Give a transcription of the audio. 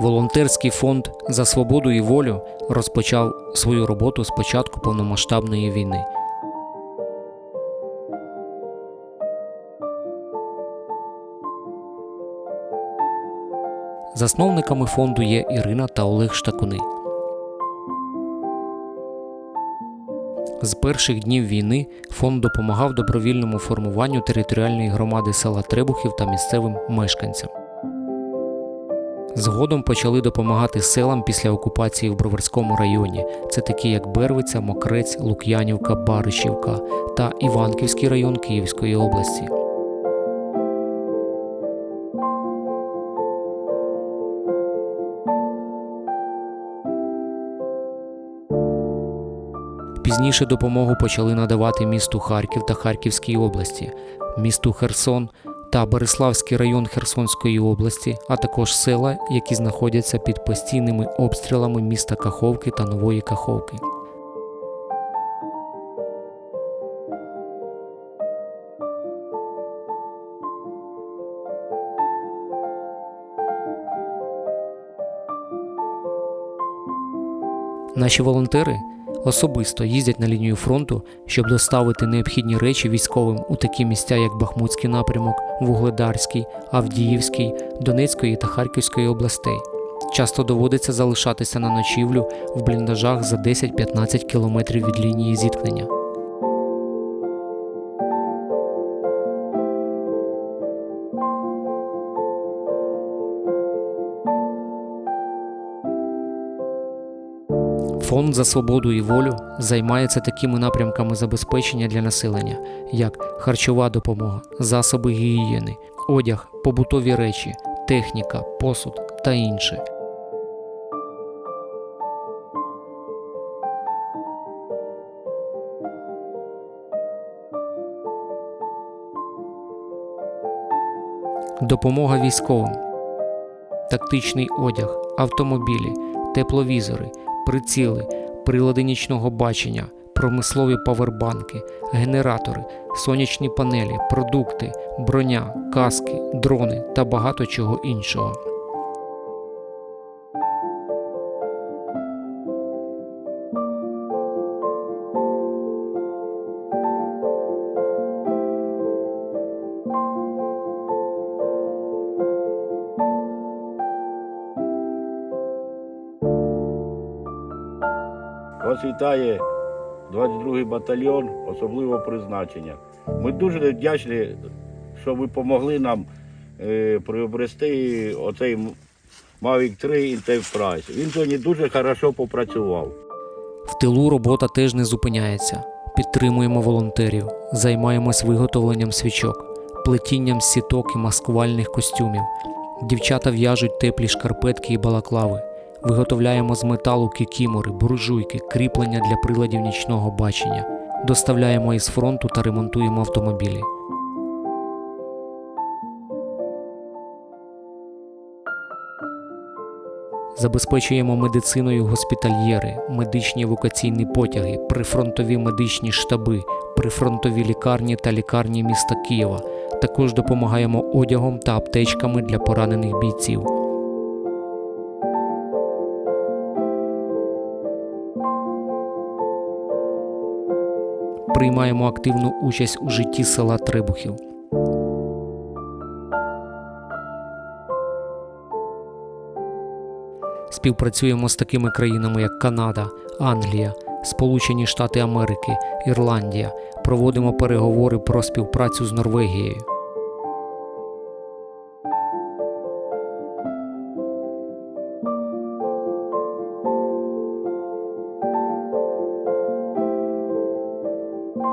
Волонтерський фонд за свободу і волю розпочав свою роботу з початку повномасштабної війни. Засновниками фонду є Ірина та Олег Штакуни. З перших днів війни фонд допомагав добровільному формуванню територіальної громади села Требухів та місцевим мешканцям. Згодом почали допомагати селам після окупації в Броварському районі. Це такі як Бервиця, Мокрець, Лук'янівка, Баришівка та Іванківський район Київської області. Пізніше допомогу почали надавати місту Харків та Харківській області, місту Херсон та Береславський район Херсонської області, а також села, які знаходяться під постійними обстрілами міста Каховки та Нової Каховки. Наші волонтери особисто їздять на лінію фронту, щоб доставити необхідні речі військовим у такі місця, як Бахмутський напрямок, Вугледарський, Авдіївський, Донецької та Харківської областей. Часто доводиться залишатися на ночівлю в бліндажах за 10-15 кілометрів від лінії зіткнення. Фонд за свободу і волю займається такими напрямками забезпечення для населення, як харчова допомога, засоби гігієни, одяг, побутові речі, техніка, посуд та інше. Допомога військовим, тактичний одяг, автомобілі, тепловізори, приціли, прилади нічного бачення, промислові павербанки, генератори, сонячні панелі, продукти, броня, каски, дрони та багато чого іншого. Вас вітає 22-й батальйон особливого призначення. Ми дуже вдячні, що ви допомогли нам е, приобрести оцей Mavic 3 Enterprise. Він сьогодні дуже хорошо попрацював. В тилу робота теж не зупиняється. Підтримуємо волонтерів, займаємось виготовленням свічок, плетінням сіток і маскувальних костюмів. Дівчата в'яжуть теплі шкарпетки і балаклави. Виготовляємо з металу кікімори, буржуйки, кріплення для приладів нічного бачення. Доставляємо із фронту та ремонтуємо автомобілі. Забезпечуємо медициною госпітальєри, медичні евакуаційні потяги, прифронтові медичні штаби, прифронтові лікарні та лікарні міста Києва. Також допомагаємо одягом та аптечками для поранених бійців. Приймаємо активну участь у житті села Трибухів. Співпрацюємо з такими країнами, як Канада, Англія, Сполучені Штати Америки, Ірландія. Проводимо переговори про співпрацю з Норвегією.